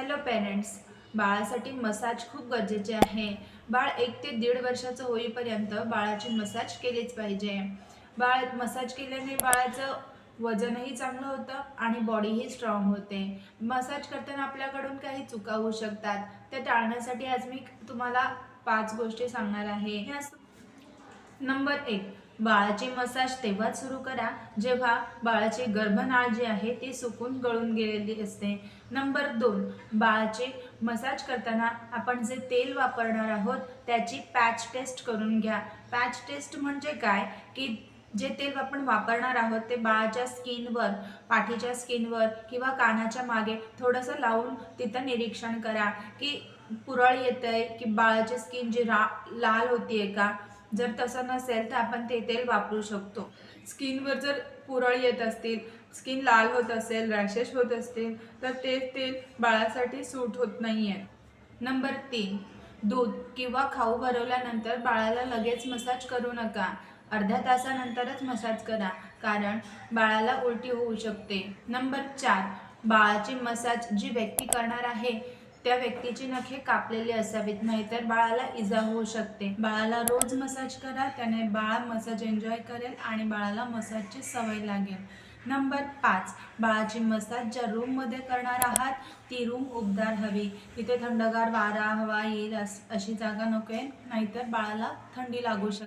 Hello parents बाळासाठी massage खूप गरजेचे आहे. बाळ एक ते दीड वर्षाचं होईपर्यंत बाळाची मसाज केलीच पाहिजे. बाळ मसाज केल्याने बाळाचं वजनही चांगलं होतं आणि बॉडीही स्ट्रॉंग होते. मसाज करताना आपल्याकडून काही चुका होऊ शकतात. त्या टाळण्यासाठी आज मी तुम्हाला पाच गोष्टी सांगणार आहे. नंबर एक बाळाची मसाज तेव्हाच सुरू करा. जेव्हा बाळाची गर्भनाळ जी आहे ती सुकून गळून गेलेली असते. नंबर दोन बाळाचे मसाज करताना आपण जे तेल वापरणार आहोत त्याची पॅच टेस्ट करून घ्या. पॅच टेस्ट म्हणजे काय? की जे तेल आपण वापरणार आहोत ते बाळाच्या स्किनवर पाठीच्या स्किनवर किंवा कानाच्या मागे थोडंसं लावून तिथं निरीक्षण करा. की पुरळ येत आहे की बाळाची स्किन जी रा लाल होतीये का? जर तसं नसेल तर आपण ते तेल वापरू शकतो. स्किनवर जर पुरळ येत असतील स्किन लाल होत असेल रॅशेस होत असतील तर ते तेल बाळासाठी सूट होत नाही आहे नंबर तीन दूध किंवा खाऊ भरवल्यानंतर बाळाला लगेच मसाज करू नका. अर्ध्या तासानंतरच मसाज करा कारण बाळाला उलटी होऊ शकते. नंबर चार बाळाची मसाज जी व्यक्ती करणार आहे त्या व्यक्तीची नखे कापलेली असावीत नाहीतर बाळाला इजा होऊ शकते. बाळाला रोज मसाज करा त्याने बाळ मसाज एन्जॉय करेल आणि बाळाला मसाजची सवय लागेल. नंबर पाच बाळाची मसाज ज्या रूममध्ये करणार आहात ती रूम उबदार हवी. तिथे थंडगार वारा हवा येईल अस- अशी जागा नको आहे नाहीतर बाळाला थंडी लागू शकते